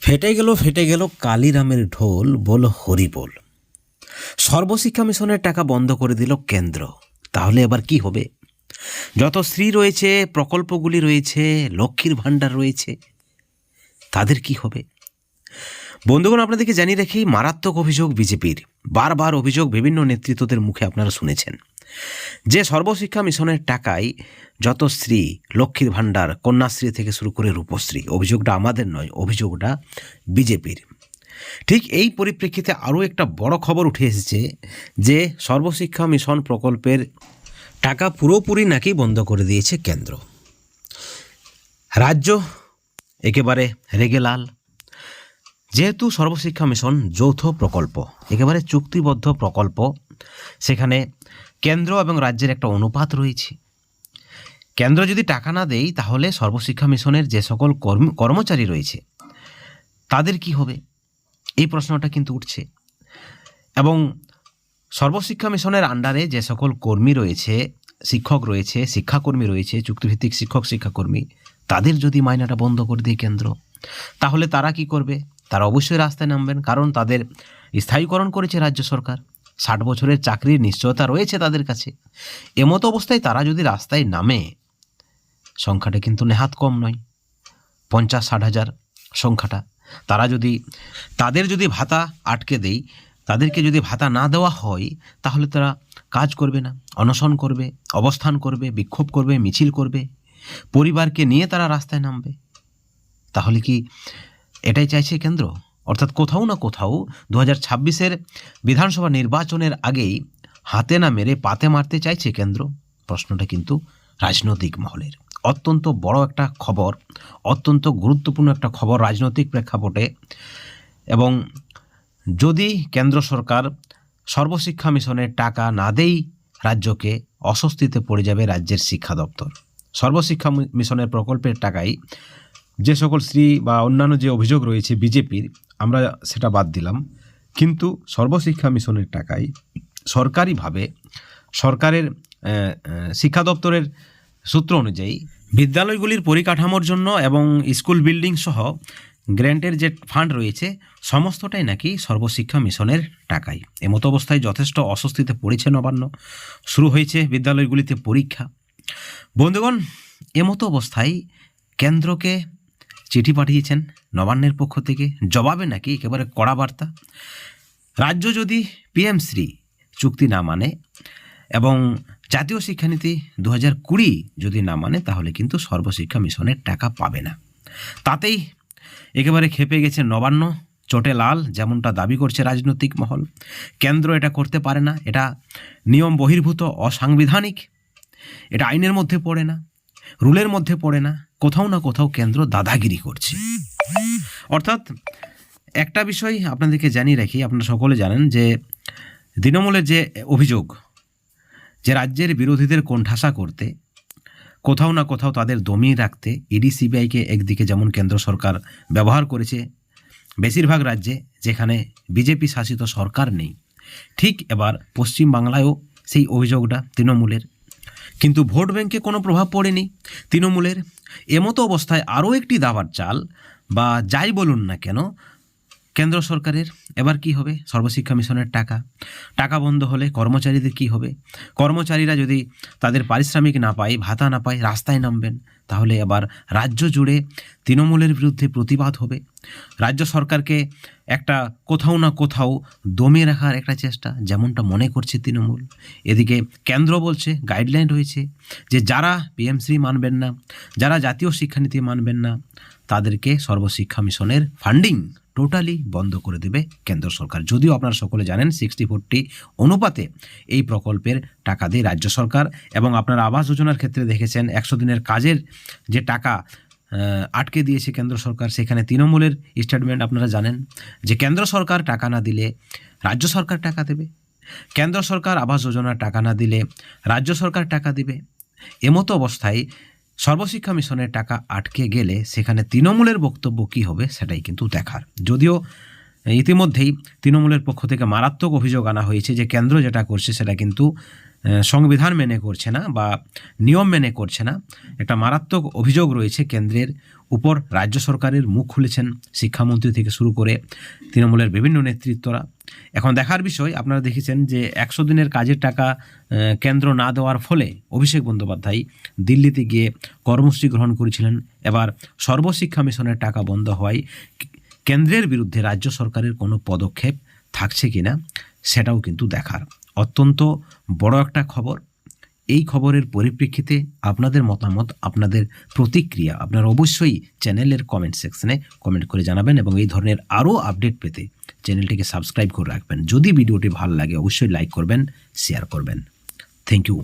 ফেটে গেল ফেটে গেল কালিরামের ঢোল, বল হরি বল। সর্বশিক্ষা মিশনের টাকা বন্ধ করে দিল কেন্দ্র। তাহলে এবার কি হবে? যত স্ত্রী রয়েছে, প্রকল্পগুলি রয়েছে, লক্ষ্মীর ভাণ্ডার রয়েছে, তাদের কি হবে? বন্ধুগণ, আপনাদেরকে জানিয়ে রাখি, মারাত্মক অভিযোগ বিজেপির। বারবার অভিযোগ বিভিন্ন নেতৃত্বদের মুখে আপনারা শুনেছেন। যে সর্বশিক্ষা মিশনের টাকায় যত স্ত্রী, লক্ষ্মীর ভাণ্ডার, কন্যাশ্রী থেকে শুরু করে রূপশ্রী, অভিযোগটা আমাদের নয়, অভিযোগটা বিজেপির। ঠিক এই পরিপ্রেক্ষিতে আরও একটা বড় খবর উঠে এসেছে যে সর্বশিক্ষা মিশন প্রকল্পের টাকা পুরোপুরি নাকি বন্ধ করে দিয়েছে কেন্দ্র। রাজ্য একেবারে রেগে লাল। যেহেতু সর্বশিক্ষা মিশন যৌথ প্রকল্প, একেবারে চুক্তিবদ্ধ প্রকল্প সেখানে কেন্দ্র এবং রাজ্যের একটা অনুপাত রয়েছে। কেন্দ্র যদি টাকা না দেয় তাহলে সর্বশিক্ষা মিশনের যে সকল কর্ম- কর্মচারী রয়েছে, তাদের কি হবে? এই প্রশ্নটা কিন্তু উঠছে। এবং সর্বশিক্ষা মিশনের আন্ডারে যে সকল কর্মী রয়েছে, শিক্ষক রয়েছে, শিক্ষাকর্মী রয়েছে, চুক্তিভিত্তিক শিক্ষক, শিক্ষাকর্মী, তাদের যদি মাইনাটা বন্ধ করে দেয় কেন্দ্র, তাহলে তারা কি করবে? তারা অবশ্যই রাস্তায় নামবেন, কারণ তাদের স্থায়ীকরণ করেছে রাজ্য সরকার। ষাট বছরের চাকরির নিশ্চয়তা রয়েছে তাদের কাছে। এমতো অবস্থায় তারা যদি রাস্তায় নামে, সংখ্যাটা কিন্তু নেহাত কম নয়। পঞ্চাশ, ষাট হাজার সংখ্যাটা। তারা যদি, তাদের যদি ভাতা আটকে দেই, তাদেরকে যদি ভাতা না দেওয়া হয়, তাহলে তারা কাজ করবে না, অনশন করবে, অবস্থান করবে, বিক্ষোভ করবে, মিছিল করবে। পরিবারকে নিয়ে তারা রাস্তায় নামবে। তাহলে কি এটাই চাইছে কেন্দ্র? অর্থাৎ কোথাও না কোথাও দু হাজার ছাব্বিশের বিধানসভা নির্বাচনের আগেই হাতে না মেরে পাতে মারতে চাইছে কেন্দ্র। প্রশ্নটা কিন্তু রাজনৈতিক মহলের। অত্যন্ত বড় একটা খবর, অত্যন্ত গুরুত্বপূর্ণ একটা খবর রাজনৈতিক প্রেক্ষাপটে। এবং যদি কেন্দ্র সরকার সর্বশিক্ষা মিশনের টাকা না দেই, রাজ্যকে অস্বস্তিতে পড়ে যাবে রাজ্যের শিক্ষা দপ্তর। সর্বশিক্ষা মিশনের প্রকল্পের টাকায় যে সকল স্ত্রী বা অন্যান্য যে অভিযোগ রয়েছে বিজেপির, আমরা সেটা বাদ দিলাম। কিন্তু সর্বশিক্ষা মিশনের টাকায় সরকারিভাবে সরকারের শিক্ষা দপ্তরের সূত্র অনুযায়ী বিদ্যালয়গুলির পরিকাঠামোর জন্য এবং স্কুল বিল্ডিং সহ গ্র্যান্টের যে ফান্ড রয়েছে, সমস্তটাই নাকি সর্বশিক্ষা মিশনের টাকাই এমতো অবস্থায় যথেষ্ট অস্বস্তিতে পড়েছে নবান্ন শুরু হয়েছে বিদ্যালয়গুলিতে পরীক্ষা। বন্ধুগণ, এমতো অবস্থায় কেন্দ্রকে চিঠি পাঠিয়েছেন নবান্নের পক্ষ থেকে। জবাবে নাকি একেবারে কড়া বার্তা। রাজ্য যদি পিএম শ্রী চুক্তি না মানে এবং জাতীয় শিক্ষানীতি দু হাজার কুড়ি যদি না মানে তাহলে কিন্তু সর্বশিক্ষা মিশনের টাকা পাবে না। তাতেই একেবারে খেপে গেছে নবান্ন, চোটে লাল, যেমনটা দাবি করছে রাজনৈতিক মহল। কেন্দ্র এটা করতে পারে না, এটা নিয়ম বহির্ভূত, অসাংবিধানিক। এটা আইনের মধ্যে পড়ে না, রুলের মধ্যে পড়ে না কোথাও না কোথাও কেন্দ্র দাদাগিরি করছে। অর্থাৎ একটা বিষয় আপনাদেরকে জানিয়ে রাখি, আপনারা সকলে জানেন যে তৃণমূলের যে অভিযোগ যে রাজ্যের বিরোধীদের কোণঠাসা করতে, কোথাও না কোথাও তাদের দমিয়ে রাখতে ইডি সিবিআইকে একদিকে যেমন কেন্দ্র সরকার ব্যবহার করেছে, বেশিরভাগ রাজ্যে যেখানে বিজেপি শাসিত সরকার নেই, ঠিক এবার পশ্চিম বাংলায়ও সেই অভিযোগটা তৃণমূলের কিন্তু ভোট ব্যাংকে কোনো প্রভাব পড়েনি। তৃণমূলের এমতো অবস্থায় আরও একটি দাবার চাল, বা যাই বলুন না কেন কেন্দ্র সরকারের, এবার কি হবে? সর্বশিক্ষা মিশনের টাকা। টাকা বন্ধ হলে কর্মচারীদের কি হবে? কর্মচারীরা যদি তাদের পারিশ্রমিক না পায়, ভাতা না পায়, রাস্তায় নামবেন, তাহলে এবার রাজ্য জুড়ে তৃণমূলের বিরুদ্ধে প্রতিবাদ হবে। রাজ্য সরকারকে একটা কোথাও না কোথাও দমিয়ে রাখার একটা চেষ্টা, যেমনটা মনে করছে তৃণমূল। এদিকে কেন্দ্র বলছে, গাইডলাইন রয়েছে যে যারা পিএমসি মানবেন না, যারা জাতীয় শিক্ষানীতি মানবেন না, তাদেরকে সর্বশিক্ষা মিশনের ফান্ডিং টোটালি বন্ধ করে দেবে কেন্দ্র সরকার। যদিও আপনারা সকলে জানেন সিক্সটি ফোরটি অনুপাতে এই প্রকল্পের টাকা দেয় রাজ্য সরকার এবং আপনারা আবাস যোজনার ক্ষেত্রে দেখেছেন একশো দিনের কাজের যে টাকা আটকে দিয়েছে কেন্দ্র সরকার, সেখানে তৃণমূলের স্টেটমেন্ট আপনারা জানেন যে কেন্দ্র সরকার টাকা না দিলে রাজ্য সরকার টাকা দেবে। কেন্দ্র সরকার আবাস যোজনার টাকা না দিলে রাজ্য সরকার টাকা দিবে। এমতো অবস্থায় সর্বশিক্ষা মিশনের টাকা আটকে গেলে সেখানে তৃণমূলের বক্তব্য কী হবে সেটাই কিন্তু দেখার। যদিও ইতিমধ্যেই তৃণমূলের পক্ষ থেকে মারাত্মক অভিযোগ আনা হয়েছে যে কেন্দ্র যেটা করছে সেটা কিন্তু সংবিধান মেনে করছে না বা নিয়ম মেনে করছে না। একটা মারাত্মক অভিযোগ রয়েছে কেন্দ্রের উপর। রাজ্য সরকারের মুখ খুলেছেন শিক্ষামন্ত্রী থেকে শুরু করে তৃণমূলের বিভিন্ন নেতৃত্বরা। এখন দেখার বিষয়, আপনারা দেখেছেন যে একশো দিনের কাজের টাকা কেন্দ্র না দেওয়ার ফলে অভিষেক বন্দ্যোপাধ্যায় দিল্লিতে গিয়ে কর্মসূচি গ্রহণ করেছিলেন। এবার সর্বশিক্ষা মিশনের টাকা বন্ধ হওয়ায় কেন্দ্রের বিরুদ্ধে রাজ্য সরকারের কোনো পদক্ষেপ থাকছে কিনা, সেটাও কিন্তু দেখার। অত্যন্ত বড় একটা খবর। এই খবরের পরিপ্রেক্ষিতে আপনাদের মতামত, আপনাদের প্রতিক্রিয়া আপনারা অবশ্যই চ্যানেলের কমেন্ট সেকশনে কমেন্ট করে জানাবেন এবং এই ধরনের আরও আপডেট পেতে চ্যানেলটিকে সাবস্ক্রাইব করে রাখবেন। যদি ভিডিওটি ভালো লাগে, অবশ্যই লাইক করবেন শেয়ার করবেন। Thank you